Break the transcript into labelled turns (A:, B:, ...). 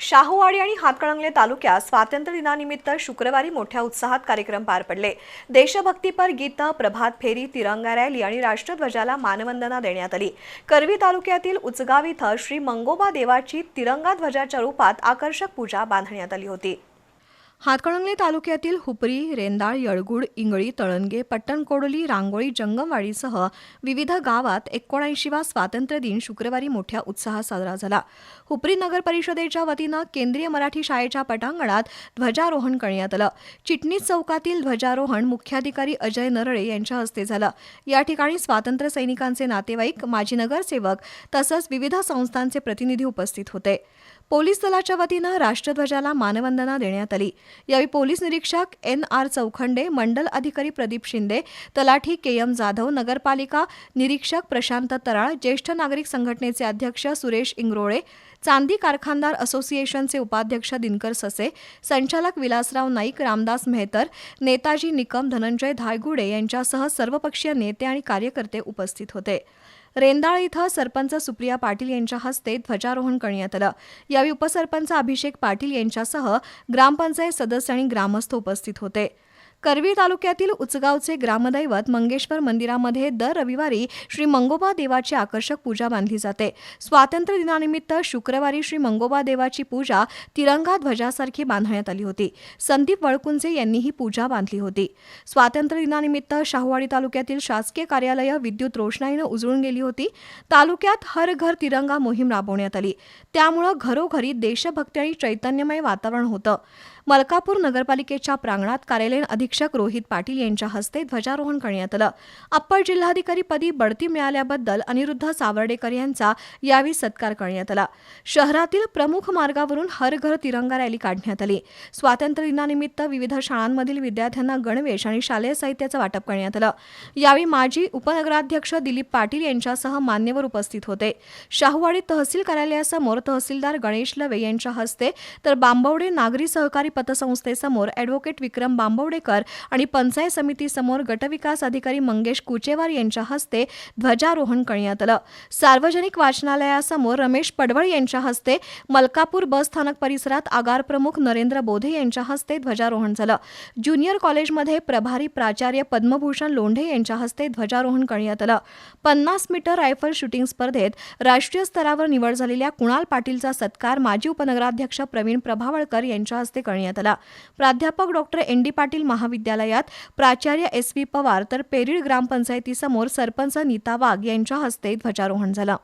A: शाहूवाडी आणि हातकणंगले तालुक्यात स्वातंत्र्य दिनानिमित्त शुक्रवारी मोठ्या उत्साहात कार्यक्रम पार पडले. देशभक्तीपर गीतं प्रभात फेरी तिरंगा रॅली आणि राष्ट्रध्वजाला मानवंदना देण्यात आली. करवी तालुक्यातील उचगाव इथं श्री मंगोबा देवाची तिरंगा ध्वजाच्या रूपात आकर्षक पूजा बांधण्यात आली होती. हातकणंगले तालुक्यातील हुपरी रेंदाळ यळगुड इंगळी तळणगे पट्टणकोडली रांगोळी जंगमवाडीसह विविध गावात एकोणऐंशीवा स्वातंत्र्य दिन शुक्रवारी मोठ्या उत्साहात साजरा झाला. हुपरी नगर परिषदेच्या वतीनं केंद्रीय मराठी शाळेच्या पटांगणात ध्वजारोहण करण्यात आलं. चिटणीस चौकातील ध्वजारोहण मुख्याधिकारी अजय नरळे यांच्या हस्ते झालं. या ठिकाणी स्वातंत्र्य सैनिकांचे नातेवाईक माजी नगरसेवक तसंच विविध संस्थांचे प्रतिनिधी उपस्थित होते. पोलीस दलाच्या वतीनं राष्ट्रध्वजाला मानवंदना देण्यात आली. यावेळी पोलीस निरीक्षक एन आर चौखंडे मंडल अधिकारी प्रदीप शिंदे तलाठी के एम जाधव नगरपालिका निरीक्षक प्रशांत तराळ ज्येष्ठ नागरिक संघटनेचे अध्यक्ष सुरेश इंगरोळे चांदी कारखानदार असोसिएशनचे उपाध्यक्ष दिनकर ससे संचालक विलासराव नाईक रामदास मेहतर नेताजी निकम धनंजय धायगुडे यांच्यासह सर्वपक्षीय नेते आणि कार्यकर्ते उपस्थित होते. रेंदाळ इथं सरपंच सुप्रिया पाटील यांच्या हस्ते ध्वजारोहण करण्यात आलं. यावेळी उपसरपंच अभिषेक पाटील यांच्यासह ग्रामपंचायत सदस्य आणि ग्रामस्थ उपस्थित होते. करवी तालुक्यातील उचगावचे ग्रामदैवत मंगेश्वर मंदिरामध्ये दर रविवारी श्री मंगोबा देवाची आकर्षक पूजा बांधली जाते. स्वातंत्र्य दिनानिमित्त शुक्रवारी श्री मंगोबा देवाची पूजा तिरंगा ध्वजासारखी बांधण्यात आली होती. संदीप वळकुंजे यांनी ही पूजा बांधली होती. स्वातंत्र्य दिनानिमित्त शाहूवाडी तालुक्यातील शासकीय कार्यालय विद्युत रोषणाईनं उजळून गेली होती. तालुक्यात हर घर तिरंगा मोहीम राबवण्यात आली. त्यामुळं घरोघरी देशभक्ती आणि चैतन्यमय वातावरण होतं. मलकापूर नगरपालिकेच्या प्रांगणात कार्यालयीन अधीक्षक रोहित पाटील यांच्या हस्ते ध्वजारोहण करण्यात आलं. अप्पर जिल्हाधिकारीपदी बढती मिळाल्याबद्दल अनिरुद्ध सावर्डेकर यांचा यावेळी सत्कार करण्यात आला. शहरातील प्रमुख मार्गावरून हर घर तिरंगा रॅली काढण्यात आली. स्वातंत्र्य दिनानिमित्त विविध शाळांमधील विद्यार्थ्यांना गणवेश आणि शालेय साहित्याचं वाटप करण्यात आलं. यावेळी माजी उपनगराध्यक्ष दिलीप पाटील यांच्यासह मान्यवर उपस्थित होते. शाहूवाडी तहसील कार्यालयासमोर तहसीलदार गणेश लवे यांच्या हस्ते तर बांबवडे नागरी सहकारी पतसंस्थेसमोर अॅडव्होकेट विक्रम बांबवडेकर आणि पंचायत समितीसमोर गटविकास अधिकारी मंगेश कुचेवार यांच्या हस्ते ध्वजारोहण करण्यात आलं. सार्वजनिक वाचनालयासमोर रमेश पडवळ यांच्या हस्ते मलकापूर बस स्थानक परिसरात आगार प्रमुख नरेंद्र बोधे यांच्या हस्ते ध्वजारोहण झालं. ज्युनियर कॉलेजमध्ये प्रभारी प्राचार्य पद्मभूषण लोंढे यांच्या हस्ते ध्वजारोहण करण्यात आलं. पन्नास मीटर रायफल शूटिंग स्पर्धेत राष्ट्रीय स्तरावर निवड झालेल्या कुणाल पाटीलचा सत्कार माजी उपनगराध्यक्ष प्रवीण प्रभावळकर यांच्या हस्ते करण्यात आला. प्राध्यापक डॉक्टर एन डी पाटील महाविद्यालयात प्राचार्य एस व्ही पवार तर पेरीड ग्रामपंचायतीसमोर सरपंच नीता वाघ यांच्या हस्ते ध्वजारोहण झालं.